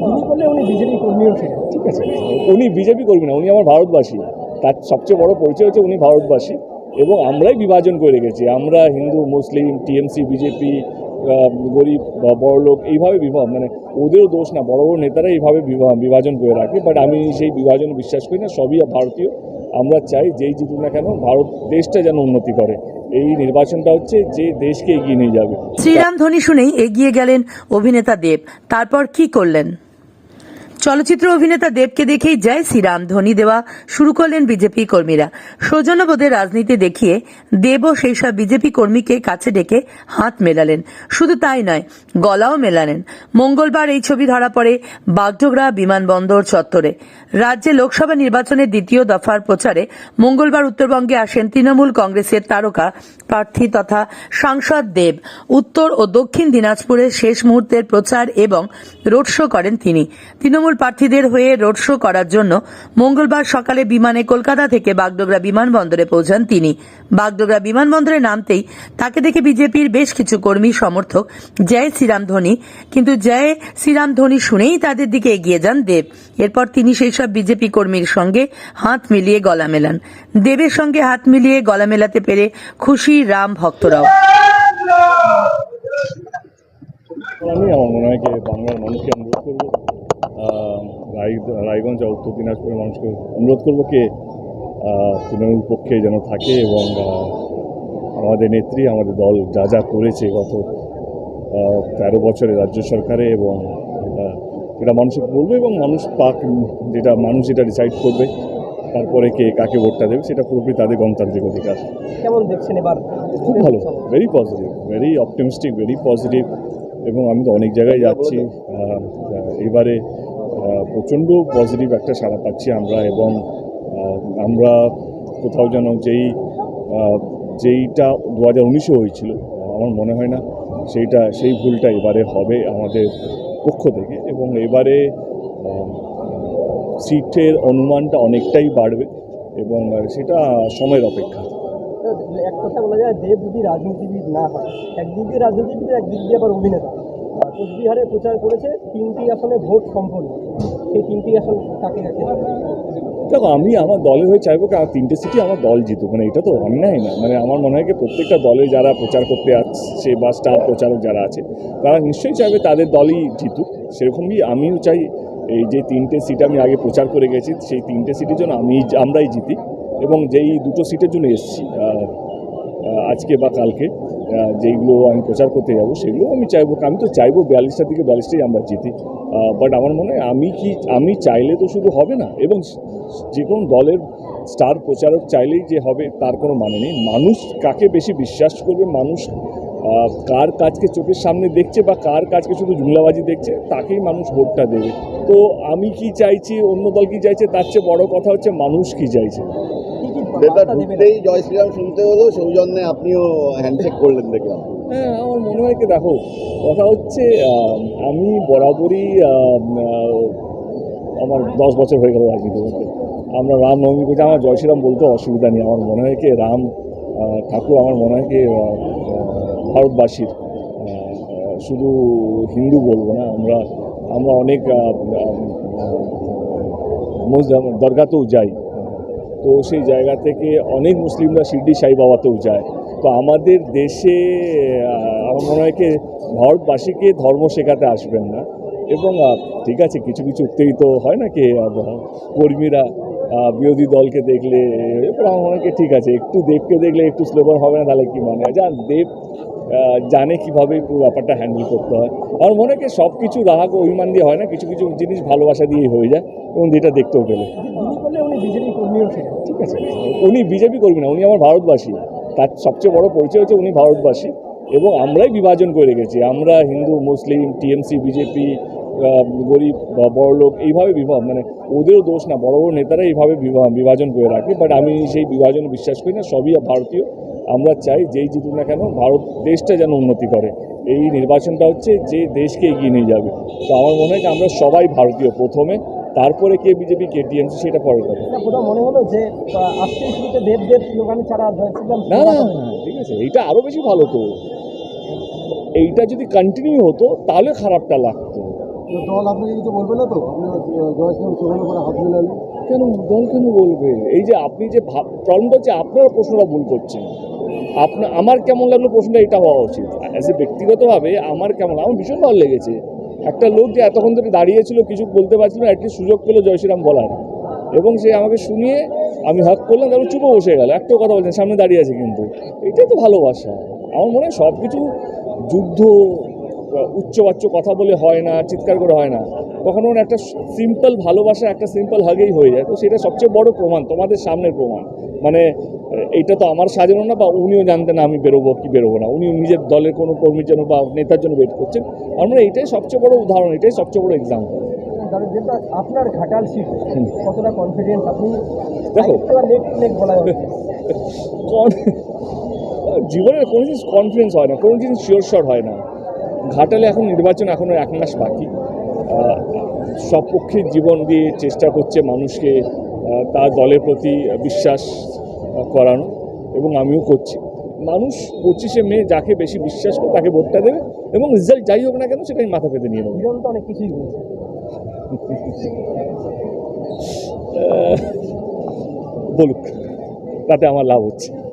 করলে উনি বিজেপি কর্মীও ছিলেন ঠিক আছে। উনি বিজেপি কর্মী না উনি আমার ভারতবাসী। তার সবচেয়ে বড় পরিচয় হচ্ছে উনি ভারতবাসী এবং আমরাই বিভাজন করে রেখেছি। আমরা হিন্দু মুসলিম টিএমসি বিজেপি গরিব বা বড়লোক এইভাবে বিভাগ মানে ওদেরও দোষ না বড় বড় নেতারা এইভাবে বিভা- বিভাজন করে রাখে। বাট আমি সেই বিভাজন বিশ্বাস করি না সবই ভারতীয়। আমরা চাই যেই জিতুক না কেন ভারত দেশটা যেন উন্নতি করে। এই নির্বাচনটা হচ্ছে যে দেশকে এগিয়ে নিয়ে যাবে। শ্রীরাম ধ্বনি শুনেই এগিয়ে গেলেন অভিনেতা দেব। তারপর কি করলেন? চলচ্চিত্র অভিনেতা দেবকে দেখেই জয় শ্রীরাম। ধ্বনি দেওয়া শুরু করলেন বিজেপি কর্মীরা। সৌজন্যবোধের রাজনীতি দেখিয়ে দেবও সেই সব বিজেপি কর্মীকে কাছে ডেকে হাত মেলালেন। শুধু তাই নয়, গলাও মেলালেন। মঙ্গলবার এই ছবি ধরা পড়ে বাগডোগরা বিমানবন্দর চত্বরে। রাজ্যে লোকসভা নির্বাচনের দ্বিতীয় দফার প্রচারে মঙ্গলবার উত্তরবঙ্গে আসেন তৃণমূল কংগ্রেসের তারকা প্রার্থী তথা সাংসদ দেব। উত্তর ও দক্ষিণ দিনাজপুরের শেষ মুহূর্তের প্রচার এবং রোড শো করেন তিনি। তৃণমূল প্রার্থীদের হয়ে রোড শো করার জন্য মঙ্গলবার সকালে বিমানে কলকাতা থেকে বাগডোগরা বিমানবন্দরে পৌঁছান তিনি। বাগডোগরা বিমানবন্দরে নামতেই তাকে দেখে বিজেপির বেশ কিছু কর্মী সমর্থক, জয় শ্রীরাম ধ্বনি কিন্তু জয় শ্রীরাম ধ্বনি শুনেই তাদের দিকে এগিয়ে যান দেব। এরপর তিনি সেই সব বিজেপি কর্মীর সঙ্গে হাত মিলিয়ে গলা মেলান। দেবের সঙ্গে হাত মিলিয়ে গলা মেলাতে পেরে খুশি রাম ভক্তরাও। আমি আমার মনে হয় বাংলার মানুষকে অনুরোধ করব রায়- রায়গঞ্জ আর উত্তর দিনাজপুরের মানুষকে অনুরোধ করব কে তৃণমূল পক্ষে যেন থাকে এবং আমাদের নেত্রী আমাদের দল যা যা করেছে গত তেরো বছরে রাজ্য সরকারে এবং এটা মানুষকে বলবে এবং মানুষ পাক যেটা মানুষ যেটা ডিসাইড করবে তারপরে কে কাকে ভোটটা দেবে সেটা পুরোপুরি তাদের গণতান্ত্রিক অধিকার। কেমন দেখছেন এবার? খুব ভালো very positive very optimistic very positive এবং আমি তো অনেক জায়গায় যাচ্ছি এবারে প্রচণ্ড পজিটিভ একটা সাড়া পাচ্ছি আমরা এবং আমরা কোথাও যেন যেই যেইটা দু হাজার উনিশে হয়েছিল আমার মনে হয় না, সেইটা, সেই ভুলটা এবারে হবে আমাদের পক্ষ থেকে এবং এবারে সিটের অনুমানটা অনেকটাই বাড়বে এবং সেটা সময়ের অপেক্ষা। এক কথা বলা যায় দেব যদি রাজনীতিবিদ না হয়, একদিক দিয়ে রাজনীতিবিদ, একদিক দিয়ে আবার অভিনেতা। কোচবিহারে প্রচার করেছে, তিনটি আসনে ভোট সম্পন্ন। সেই তিনটি আসন কাকে কাছে দেখো, আমি আমার দলের হয়ে চাইব কি, আর তিনটে সিটি আমার দল জিতুক মানে এটা তো অন্যায় না। মানে আমার মনে হয় কি, প্রত্যেকটা দলে যারা প্রচার করতে আসছে বা স্টার প্রচারক যারা আছে, তারা নিশ্চয়ই চাইবে তাদের দলই জিতুক। সেরকমই আমিও চাই, এই যে তিনটে সিট আমি আগে প্রচার করে গেছি, সেই তিনটে সিটের জন্য আমি, আমরাই জিতি। এবং যেই দুটো সিটের জন্য এসেছি আজকে বা কালকে যেইগুলো আমি প্রচার করতে যাব, সেগুলো আমি চাইব। আমি তো চাইব বিয়াল্লিশটা থেকে বিয়াল্লিশটাই আমরা জিতি। বাট আমার মনে হয় আমি কি, আমি চাইলে তো শুধু হবে না, এবং যে কোনো দলের স্টার প্রচারক চাইলেই যে হবে, তার কোনো মানে নেই। মানুষ কাকে বেশি বিশ্বাস করবে, মানুষ কার কাজকে চোখের সামনে দেখছে বা কার কাজকে শুধু জুমলাবাজি দেখছে, তাকেই মানুষ ভোটটা দেবে। তো আমি কি চাইছি, অন্য দল কি চাইছে, তার চেয়ে বড় কথা হচ্ছে মানুষ কি চাইছে। দেবেন ঢুকতেই জয় শ্রীরাম শুনতে হলো, সৌজন্যে আপনিও হ্যান্ডশেক করলেন দেখলাম। হ্যাঁ আমার মনে হয় কি, দেখো, কথা হচ্ছে, আমি বরাবরই আমার দশ বছর হয়ে গেল রাজনীতি করতে আমরা রাম নবমী করছি, আমার জয় শ্রীরাম বলতে অসুবিধা নেই। আমার মনে হয় কি, রাম ঠাকুর আমার মনে হয় কি ভারতবাসীর শুধু হিন্দু বলব না, আমরা আমরা অনেক দরগাতেও যাই। তো সেই জায়গা থেকে অনেক মুসলিমরা শিরডি সাই বাবাতেও যায়। তো আমাদের দেশে আমার মনে হয় কি ভারতবাসীকে ধর্ম শেখাতে আসবেন না। এবং ঠিক আছে, কিছু কিছু উত্তেজিত হয় না কি কর্মীরা বিরোধী দলকে দেখলে, এরপর আমার মনে হয় ঠিক আছে, একটু দেবকে দেখলে একটু স্লোবার হবে না, তাহলে কি মানে? যান, দেব জানে কীভাবে পুরো ব্যাপারটা হ্যান্ডেল করতে হয়। আমার মনে হয় সব কিছু রাগ অভিমান দিয়ে হয় না কিছু কিছু জিনিস ভালোবাসা দিয়ে হয়ে যায় এবং যেটা দেখতেও পেলে। ঠিক আছে উনি বিজেপি কর্মী না উনি আমার ভারতবাসী। তার সবচেয়ে বড় পরিচয় হচ্ছে উনি ভারতবাসী এবং আমরাই বিভাজন করে রেখেছি। আমরা হিন্দু মুসলিম টিএমসি বিজেপি গরিব বা বড়লোক এইভাবে বিভাগ মানে ওদেরও দোষ না বড় বড় নেতারা এইভাবে বিভা- বিভাজন করে রাখে বাট আমি সেই বিভাজন বিশ্বাস করি না সবই ভারতীয়। আমরা চাই যেই জিতুক না কেন ভারত দেশটা যেন উন্নতি করে। এই নির্বাচনটা হচ্ছে যে দেশকে এগিয়ে নিয়ে যাবে। তো আমার মনে হয় যে আমরা সবাই ভারতীয় প্রথমে তারপরে কে বিজেপি কে টিএমসি সেটা পরের কথা। মনে হলো যে দেব দেব ছাড়া না না, ঠিক আছে এইটা আরও বেশি ভালো তো। এইটা যদি কন্টিনিউ হতো তাহলে খারাপটা লাগতো। দল আপনাকে কিছু বলবে না তো? হাত কেন, দল কেন বলবে? এই যে আপনি যে প্রবলেমটা হচ্ছে আপনারা প্রশ্নটা ভুল করছেন। আপনার আমার কেমন লাগল প্রশ্নটা, এটা হওয়া উচিত। অ্যাজ এ ব্যক্তিগতভাবে আমার কেমন, আমার ভীষণ ভালো লেগেছে। একটা লোক যে এতক্ষণ ধরে দাঁড়িয়েছিল কিছু বলতে পারছিল না, অ্যাটলিস্ট সুযোগ পেল জয়শ্রীরাম বলার। এবং সে আমাকে শুনিয়ে আমি হাক করলাম, তারপর চুপো বসে গেল। একটাও কথা বলছেন সামনে দাঁড়িয়ে আছে কিন্তু। এটাই তো ভালোবাসা। আমার মনে হয় সব কিছু যুদ্ধ উচ্চবাচ্য কথা বলে হয় না চিৎকার করে হয় না। কখনো একটা সিম্পল ভালোবাসা একটা সিম্পল হাগেই হয়ে যায়। তো সেটা সবচেয়ে বড় প্রমাণ তোমাদের সামনের প্রমাণ। মানে এইটা তো আমার সাজানো না বা উনিও জানতেন না আমি বেরোবো কি বেরোবো না। উনি নিজের দলের কোনো কর্মীর জন্য বা নেতার জন্য ওয়েট করছেন। আমরা এটাই সবচেয়ে বড় উদাহরণ এটাই সবচেয়ে বড় এক্সাম্পল আপনার ঘাটাল সিট কতটা কনফিডেন্স আপনি দেখো। নেক নেক বলা হচ্ছে কন- জীবনের কোনো জিনিস কনফিডেন্স হয় না কোনো জিনিস শিওর শট হয় না। ঘাটালে এখন নির্বাচন এখনও এক মাস বাকি। সব পক্ষে জীবন দিয়ে চেষ্টা করছে মানুষকে তার দলের প্রতি বিশ্বাস করানো এবং আমিও করছি। মানুষ পঁচিশে মে যাকে বেশি বিশ্বাস করে তাকে ভোটটা দেবে এবং রেজাল্ট যাই হোক না কেন সেটা আমি মাথা পেতে নিয়ে নেব। অনেক কিছুই বলুক তাতে আমার লাভ হচ্ছে।